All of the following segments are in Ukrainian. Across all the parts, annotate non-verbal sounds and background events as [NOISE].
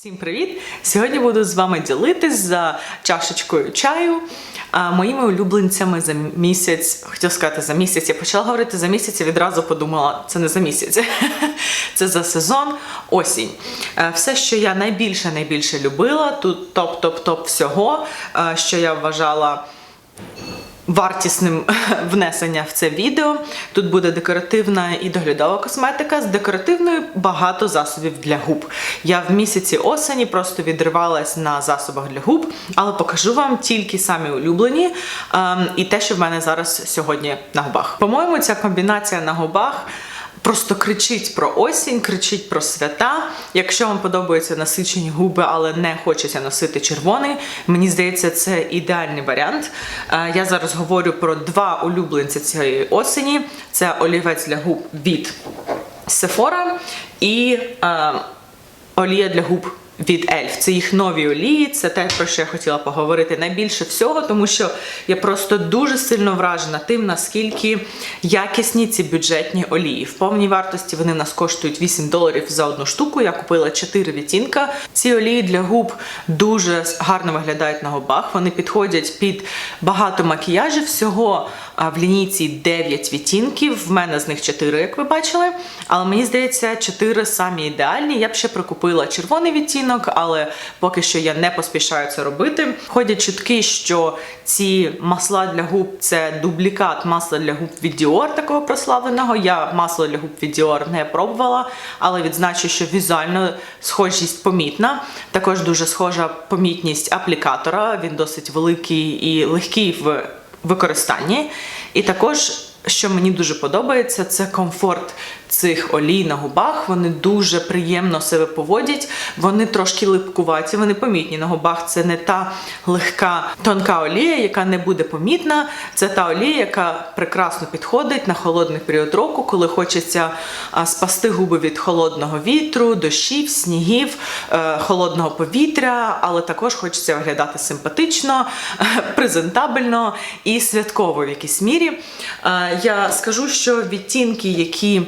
Всім привіт! Сьогодні буду з вами ділитись за чашечкою чаю моїми улюбленцями за місяць. Хотіла сказати за місяць. Я почала говорити за місяць і відразу подумала, це не за місяць, [LAUGHS] це за сезон осінь. Е, Все, що я найбільше найбільше любила, тут топ-топ-топ всього, е, що я вважала вартісним [LAUGHS] внесення в це відео. Тут буде декоративна і доглядова косметика з декоративною багато засобів для губ. Я в місяці осені просто відривалась на засобах для губ, але покажу вам тільки самі улюблені ем, і те, що в мене зараз сьогодні на губах. По-моєму, ця комбінація на губах. Просто кричить про осінь, кричить про свята. Якщо вам подобаються насичені губи, але не хочеться носити червоний, мені здається, це ідеальний варіант. Е, Я зараз говорю про два улюбленці цієї осені: це олівець для губ від Sephora і е, олія для губ від Ельф. Це їх нові олії, це те, про що я хотіла поговорити найбільше всього, тому що я просто дуже сильно вражена тим, наскільки якісні ці бюджетні олії. В повній вартості вони в нас коштують 8 доларів за одну штуку. Я купила 4 відтінка. Ці олії для губ дуже гарно виглядають на губах. Вони підходять під багато макіяжів. Всього в лінійці 9 відтінків. В мене з них 4, як ви бачили. Але мені здається, 4 самі ідеальні. Я б ще прикупила червоний відтінок, але поки що я не поспішаю це робити. Ходять чутки, що ці масла для губ це дублікат масла для губ від Dior, такого прославленого. Я масло для губ від Dior не пробувала, але відзначу, що візуально схожість помітна. Також дуже схожа помітність аплікатора. Він досить великий і легкий в використанні. І також, що мені дуже подобається, це комфорт цих олій на губах. Вони дуже приємно себе поводять. Вони трошки липкуваті, вони помітні на губах. Це не та легка тонка олія, яка не буде помітна. Це та олія, яка прекрасно підходить на холодний період року, коли хочеться спасти губи від холодного вітру, дощів, снігів, е, холодного повітря, але також хочеться виглядати симпатично, [LAUGHS] презентабельно і святково в якійсь мірі. Я скажу, що відтінки, які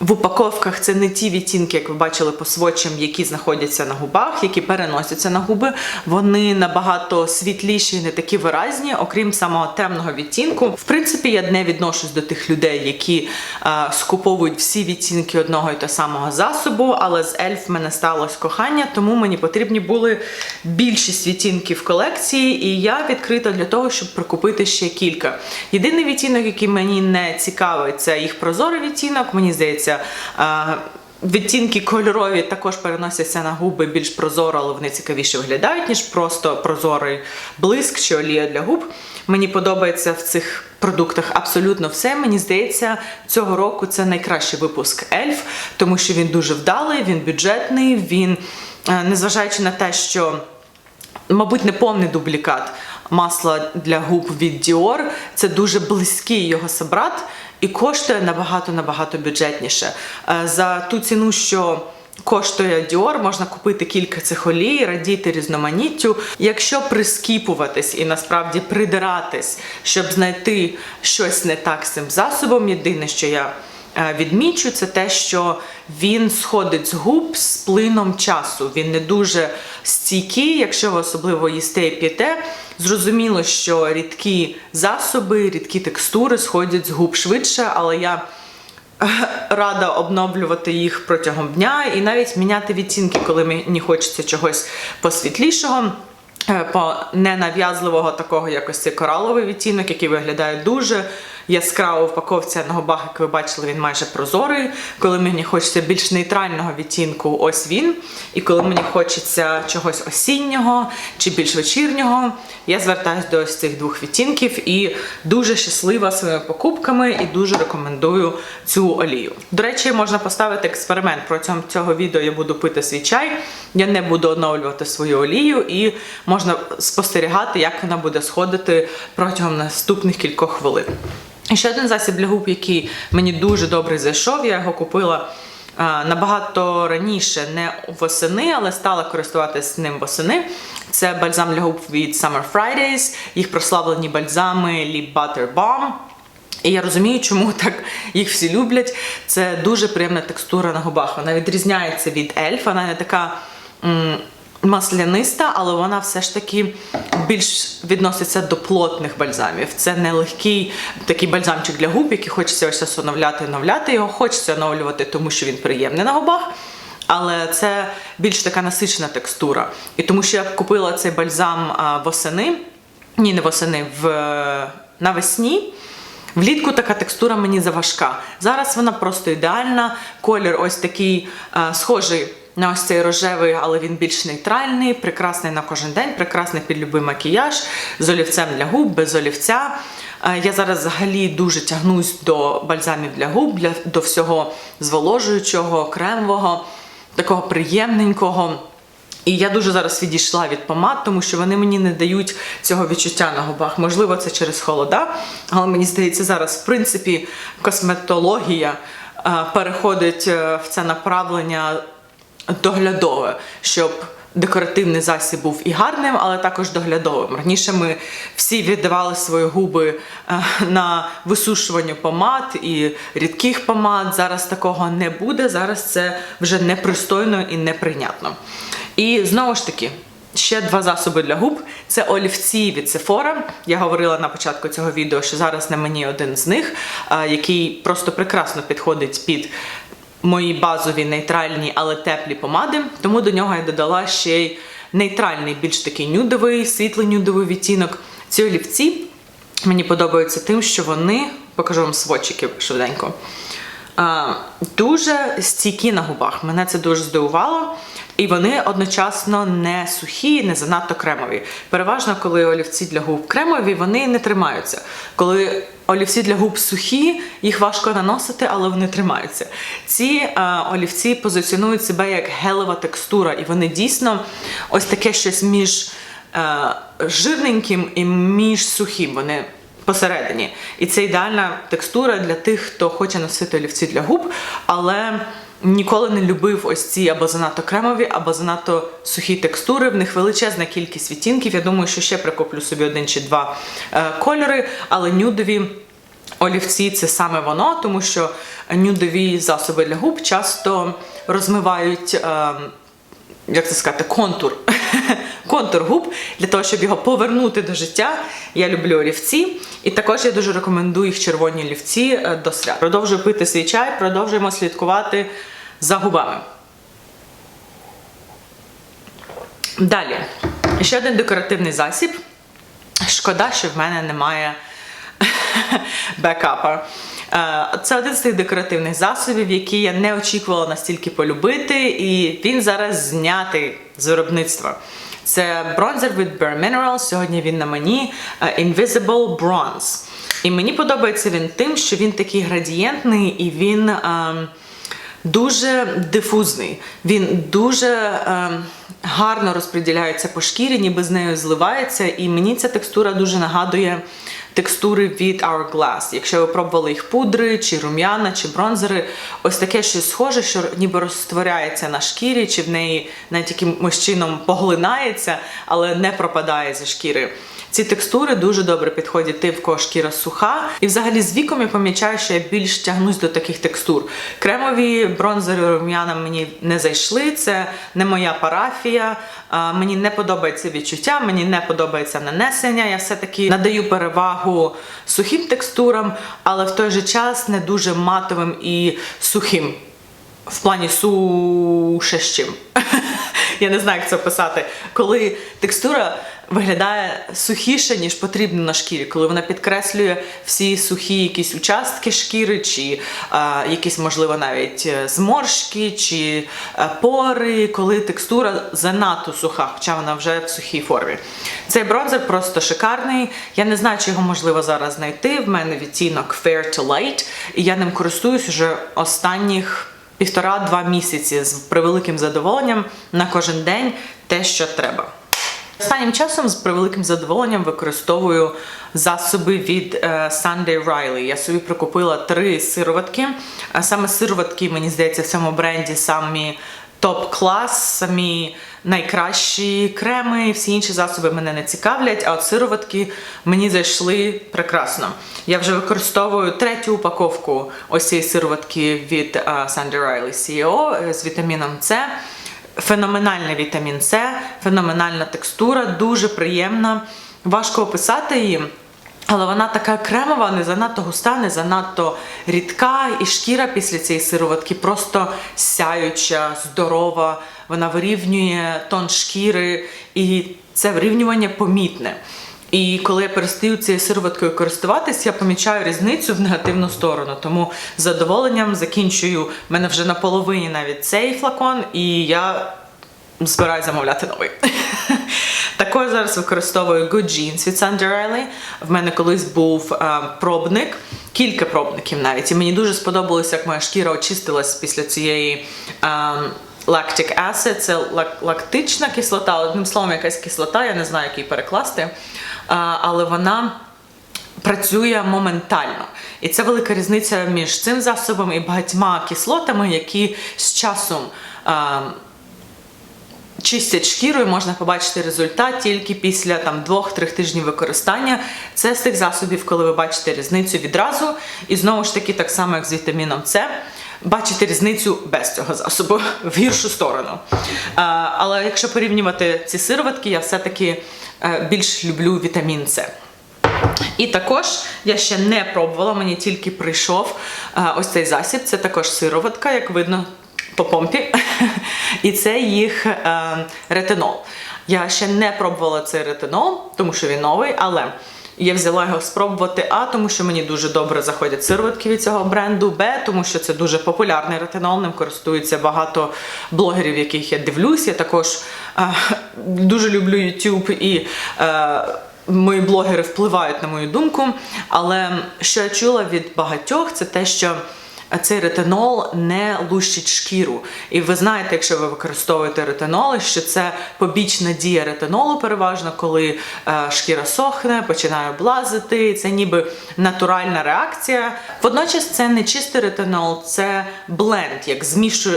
в упаковках це не ті відтінки, як ви бачили по свочам, які знаходяться на губах, які переносяться на губи. Вони набагато світліші, не такі виразні, окрім самого темного відтінку. В принципі, я не відношусь до тих людей, які е, скуповують всі відтінки одного і того самого засобу, але з ельф мене сталося кохання, тому мені потрібні були більшість відтінків колекції, і я відкрита для того, щоб прикупити ще кілька. Єдиний відтінок, який мені не цікавий, це їх прозорий відтінок. Мені здається, е, Відтінки кольорові також переносяться на губи більш прозоро, але вони цікавіше виглядають, ніж просто прозорий блиск чи олія для губ. Мені подобається в цих продуктах абсолютно все. Мені здається, цього року це найкращий випуск Ельф, тому що він дуже вдалий, він бюджетний, він, е, незважаючи на те, що мабуть, не повний дублікат масла для губ від Dior. Це дуже близький його собрат і коштує набагато набагато бюджетніше. Е, За ту ціну, що коштує Dior, можна купити кілька цих олій, радіти різноманіттю. Якщо прискіпуватись і насправді придиратись, щоб знайти щось не так з цим засобом, єдине, що я відмічу, це те, що він сходить з губ з плином часу. Він не дуже стійкий, якщо ви особливо їсте і п'єте. Зрозуміло, що рідкі засоби, рідкі текстури сходять з губ швидше, але я е, рада обновлювати їх протягом дня і навіть міняти відтінки, коли мені хочеться чогось посвітлішого. е, По ненав'язливого такого якось цей кораловий відтінок, який виглядає дуже яскраво в упаковці а на як ви бачили, він майже прозорий. Коли мені хочеться більш нейтрального відтінку, ось він. І коли мені хочеться чогось осіннього чи більш вечірнього, я звертаюся до ось цих двох відтінків і дуже щаслива своїми покупками і дуже рекомендую цю олію. До речі, можна поставити експеримент. Протягом цього відео я буду пити свій чай, я не буду оновлювати свою олію, і можна спостерігати, як вона буде сходити протягом наступних кількох хвилин. І ще один засіб для губ, який мені дуже добре зайшов, я його купила набагато раніше, не восени, але стала користуватися ним восени. Це бальзам для губ від Summer Fridays, їх прославлені бальзами Lip Butter Balm. І я розумію, чому так їх всі люблять. Це дуже приємна текстура на губах. Вона відрізняється від ельф, вона не така масляниста, але вона все ж таки більш відноситься до плотних бальзамів. Це не легкий такий бальзамчик для губ, який хочеться ось ось оновляти, оновляти. Його хочеться оновлювати, тому що він приємний на губах. Але це більш така насичена текстура. І тому що я купила цей бальзам восени, ні, не восени, в навесні. Влітку така текстура мені заважка. Зараз вона просто ідеальна. Колір ось такий схожий на ось цей рожевий, але він більш нейтральний, прекрасний на кожен день, прекрасний під любий макіяж з олівцем для губ, без олівця. Е, Я зараз взагалі дуже тягнусь до бальзамів для губ, для, до всього зволожуючого, кремового, такого приємненького. І я дуже зараз відійшла від помад, тому що вони мені не дають цього відчуття на губах. Можливо, це через холода, але мені здається, зараз, в принципі, косметологія е, переходить е, в це направлення доглядове, щоб декоративний засіб був і гарним, але також доглядовим. Раніше ми всі віддавали свої губи е, на висушування помад і рідких помад. Зараз такого не буде. Зараз це вже непристойно і неприйнятно. І знову ж таки. Ще два засоби для губ це олівці від Sephora. Я говорила на початку цього відео, що зараз на мені один з них, який просто прекрасно підходить під мої базові нейтральні, але теплі помади. Тому до нього я додала ще й нейтральний, більш такий нюдовий, світлий нюдовий відтінок. Ці олівці мені подобаються тим, що вони покажу вам сводчики швиденько. Дуже стійкі на губах. Мене це дуже здивувало. І вони одночасно не сухі, не занадто кремові. Переважно, коли олівці для губ кремові, вони не тримаються. Коли олівці для губ сухі, їх важко наносити, але вони тримаються. Ці а, олівці позиціонують себе як гелева текстура, і вони дійсно ось таке щось між е, жирненьким і між сухим. Вони посередині. І це ідеальна текстура для тих, хто хоче носити олівці для губ, але ніколи не любив ось ці або занадто кремові, або занадто сухі текстури. В них величезна кількість відтінків. Я думаю, що ще прикуплю собі один чи два е, кольори, але нюдові. Олівці це саме воно, тому що нюдові засоби для губ часто розмивають, е, як це сказати, контур. [LAUGHS] контур губ для того, щоб його повернути до життя. Я люблю олівці, і також я дуже рекомендую їх червоні олівці е, до свят. Продовжую пити свій чай, продовжуємо слідкувати за губами. Далі, ще один декоративний засіб. Шкода, що в мене немає [LAUGHS] бекапа. Е, Це один з тих декоративних засобів, які я не очікувала настільки полюбити, і він зараз знятий з виробництва. Це бронзер від Bare Minerals. Сьогодні він на мені е, Invisible Bronze. І мені подобається він тим, що він такий градієнтний і він. ем, дуже дифузний. Він дуже е, гарно розподіляється по шкірі, ніби з нею зливається. І мені ця текстура дуже нагадує текстури від Hourglass. Якщо ви пробували їх пудри, чи рум'яна, чи бронзери, ось таке щось схоже, що ніби розтворяється на шкірі, чи в неї навіть якимось чином поглинається, але не пропадає зі шкіри. Ці текстури дуже добре підходять тим, в кого шкіра суха. І взагалі з віком я помічаю, що я більш тягнусь до таких текстур. Кремові бронзери рум'яна мені не зайшли, це не моя парафія. Мені не подобається відчуття, мені не подобається нанесення. Я все-таки надаю перевагу сухим текстурам, але в той же час не дуже матовим і сухим. В плані сушещим. [LAUGHS] Я не знаю, як це описати. Коли текстура виглядає сухіше, ніж потрібно на шкірі, коли вона підкреслює всі сухі якісь участки шкіри, чи а, якісь, можливо, навіть е, зморшки, чи а, пори, коли текстура занадто суха, хоча вона вже в сухій формі. Цей бронзер просто шикарний. Я не знаю, чи його можливо зараз знайти. В мене відтінок Fair to Light, і я ним користуюсь уже останніх півтора-два місяці з превеликим задоволенням на кожен день те, що треба. Останнім часом з превеликим задоволенням використовую засоби від е, Sunday Riley. Я собі прикупила три сироватки. А Саме сироватки, мені здається, в цьому бренді самі топ-клас, самі найкращі креми, всі інші засоби мене не цікавлять, а от сироватки мені зайшли прекрасно. Я вже використовую третю упаковку ось цієї сироватки від е, Sunday Riley CEO з вітаміном С. Феноменальний вітамін С, феноменальна текстура, дуже приємна. Важко описати її. Але вона така кремова, не занадто густа, не занадто рідка, і шкіра після цієї сироватки просто сяюча, здорова. Вона вирівнює тон шкіри, і це вирівнювання помітне. І коли я перестаю цією сироваткою користуватись, я помічаю різницю в негативну сторону. Тому з задоволенням закінчую в мене вже на половині навіть цей флакон, і я збираюсь замовляти новий. [LAUGHS] Також зараз використовую Good Jeans від Sandra Riley. В мене колись був е, пробник, кілька пробників навіть. І мені дуже сподобалось, як моя шкіра очистилась після цієї. Е, Lactic acid – це лак- лактична кислота, одним словом, якась кислота, я не знаю, як її перекласти. Е, але вона працює моментально. І це велика різниця між цим засобом і багатьма кислотами, які з часом. Чистять шкіру і можна побачити результат тільки після там двох-трьох тижнів використання. Це з тих засобів, коли ви бачите різницю відразу. І знову ж таки, так само як з вітаміном С, бачите різницю без цього засобу [LAUGHS] в гіршу сторону. Але якщо порівнювати ці сироватки, я все-таки е, більш люблю вітамін С. І також я ще не пробувала, мені тільки прийшов е, ось цей засіб. Це також сироватка, як видно по помпі. І це їх е, ретинол. Я ще не пробувала цей ретинол, тому що він новий, але я взяла його спробувати А, тому що мені дуже добре заходять сироватки від цього бренду, Б, тому що це дуже популярний ретинол, ним користуються багато блогерів, яких я дивлюсь. Я також е, дуже люблю YouTube і. Е, Мої блогери впливають на мою думку, але що я чула від багатьох, це те, що цей ретинол не лущить шкіру. І ви знаєте, якщо ви використовуєте ретиноли, що це побічна дія ретинолу, переважно, коли е, шкіра сохне, починає облазити. Це ніби натуральна реакція. Водночас це не чистий ретинол, це бленд, як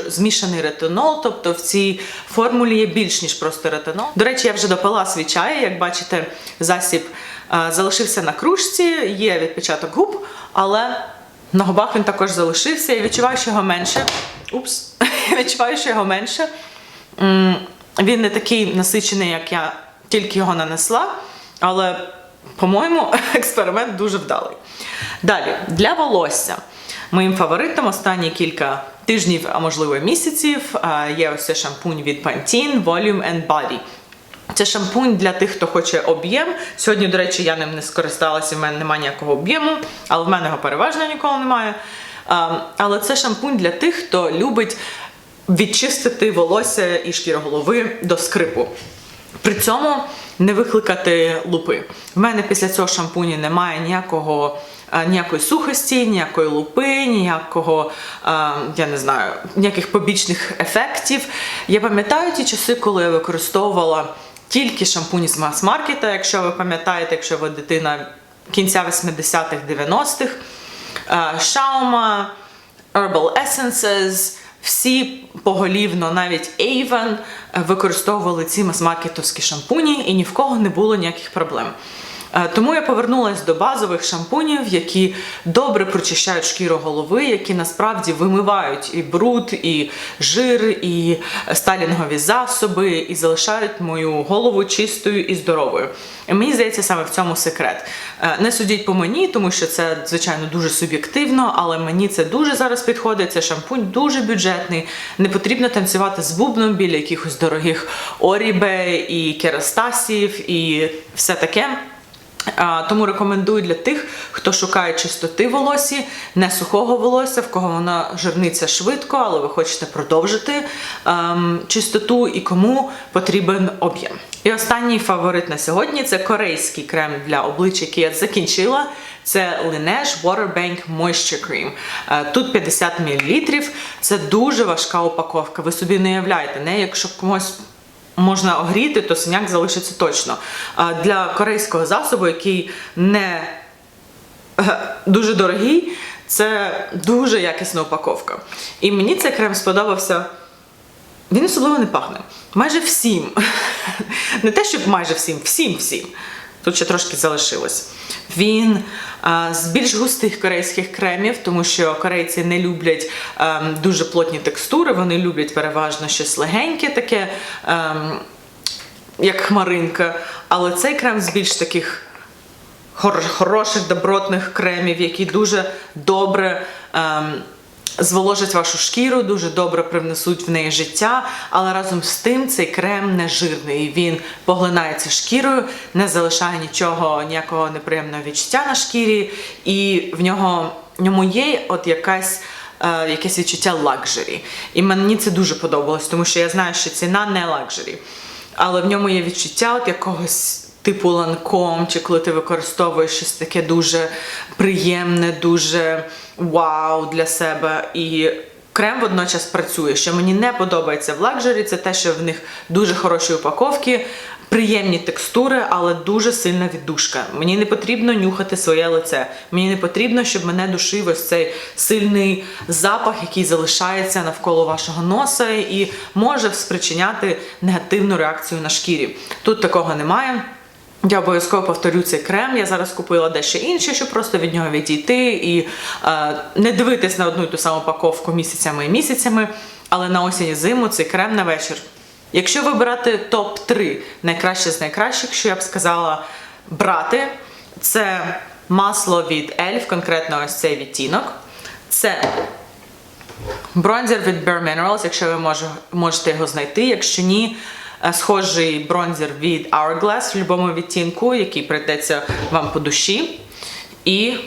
змішаний ретинол. Тобто в цій формулі є більш ніж просто ретинол. До речі, я вже допила свій чай. Як бачите, засіб е, залишився на кружці, є відпечаток губ, але. На губах він також залишився і відчуваю, що його менше. Упс, [LAUGHS] відчуваю, що його менше. Він не такий насичений, як я тільки його нанесла, але, по-моєму, [LAUGHS] експеримент дуже вдалий. Далі, для волосся. Моїм фаворитом останні кілька тижнів, а можливо місяців, є ось цей шампунь від Pantene Volume and Body. Це шампунь для тих, хто хоче об'єм. Сьогодні, до речі, я ним не скористалася, в мене немає ніякого об'єму, але в мене його переважно ніколи немає. Але це шампунь для тих, хто любить відчистити волосся і шкіру голови до скрипу. При цьому не викликати лупи. В мене після цього шампуні немає ніякого. Ніякої сухості, ніякої лупи, ніякого, я не знаю, ніяких побічних ефектів. Я пам'ятаю ті часи, коли я використовувала тільки шампуні з мас-маркета, якщо ви пам'ятаєте, якщо ви дитина кінця 80-х, 90-х, е, Шаума, Herbal Essences, всі поголівно, навіть Avon, е, використовували ці мас-маркетовські шампуні і ні в кого не було ніяких проблем. Е, Тому я повернулася до базових шампунів, які добре прочищають шкіру голови, які насправді вимивають і бруд, і жир, і сталінгові засоби, і залишають мою голову чистою і здоровою. І мені здається, саме в цьому секрет. Е, Не судіть по мені, тому що це, звичайно, дуже суб'єктивно, але мені це дуже зараз підходить. Це шампунь дуже бюджетний. Не потрібно танцювати з бубном біля якихось дорогих орібе і керастасів і все таке. Тому рекомендую для тих, хто шукає чистоти волосі, не сухого волосся, в кого вона жирниться швидко, але ви хочете продовжити ем, чистоту і кому потрібен об'єм. І останній фаворит на сьогодні це корейський крем для обличчя, який я закінчила. Це Laneige Waterbank Moisture Cream. Е, Тут 50 мл. Це дуже важка упаковка. Ви собі не уявляєте, не якщо комусь можна огріти, то синяк залишиться точно. Для корейського засобу, який не е, дуже дорогий, це дуже якісна упаковка. І мені цей крем сподобався. Він особливо не пахне. Майже всім. [LAUGHS] Не те, щоб майже всім, всім всім. Тут ще трошки залишилось. Він а, з більш густих корейських кремів, тому що корейці не люблять ем, дуже плотні текстури, вони люблять переважно щось легеньке таке, ем, як хмаринка. Але цей крем з більш таких хороших добротних кремів, які дуже добре ем, зволожать вашу шкіру, дуже добре привнесуть в неї життя. Але разом з тим цей крем не жирний. Він поглинається шкірою, не залишає нічого, ніякого неприємного відчуття на шкірі, і в нього в ньому є от якась. е, Якесь відчуття лакжері. І мені це дуже подобалось, тому що я знаю, що ціна не лакжері. Але в ньому є відчуття от якогось типу ланком, чи коли ти використовуєш щось таке дуже приємне, дуже вау для себе. І крем водночас працює. Що мені не подобається в лакжері, це те, що в них дуже хороші упаковки. Приємні текстури, але дуже сильна віддушка. Мені не потрібно нюхати своє лице. Мені не потрібно, щоб мене душив ось цей сильний запах, який залишається навколо вашого носа і може спричиняти негативну реакцію на шкірі. Тут такого немає. Я обов'язково повторю цей крем. Я зараз купила дещо інше, щоб просто від нього відійти і е, не дивитись на одну і ту саму упаковку місяцями і місяцями. Але на осінь і зиму цей крем на вечір. Якщо вибирати топ-3 найкраще з найкращих, що я б сказала брати, це масло від Elf, конкретно ось цей відтінок. Це Бронзер від Bare Minerals, якщо ви може, можете його знайти. Якщо ні, схожий бронзер від Hourglass в будь-якому відтінку, який прийдеться вам по душі. І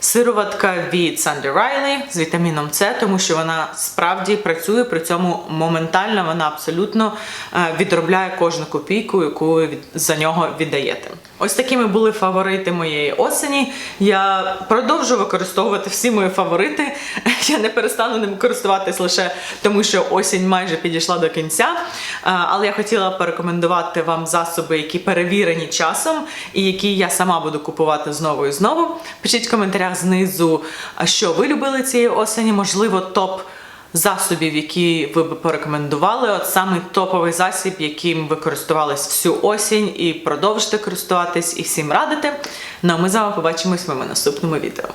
сироватка від Sandy Riley з вітаміном С, тому що вона справді працює, при цьому моментально вона абсолютно е, відробляє кожну копійку, яку ви за нього віддаєте. Ось такими були фаворити моєї осені. Я продовжу використовувати всі мої фаворити. [LAUGHS] Я не перестану ним користуватись лише тому, що осінь майже підійшла до кінця. Але я хотіла порекомендувати вам засоби, які перевірені часом, і які я сама буду купувати знову і знову. Пишіть в коментарях знизу, що ви любили цієї осені, можливо, топ засобів, які ви б порекомендували. От саме топовий засіб, яким ви користувались всю осінь і продовжите користуватись, і всім радите. Ну а ми з вами побачимось в моєму наступному відео.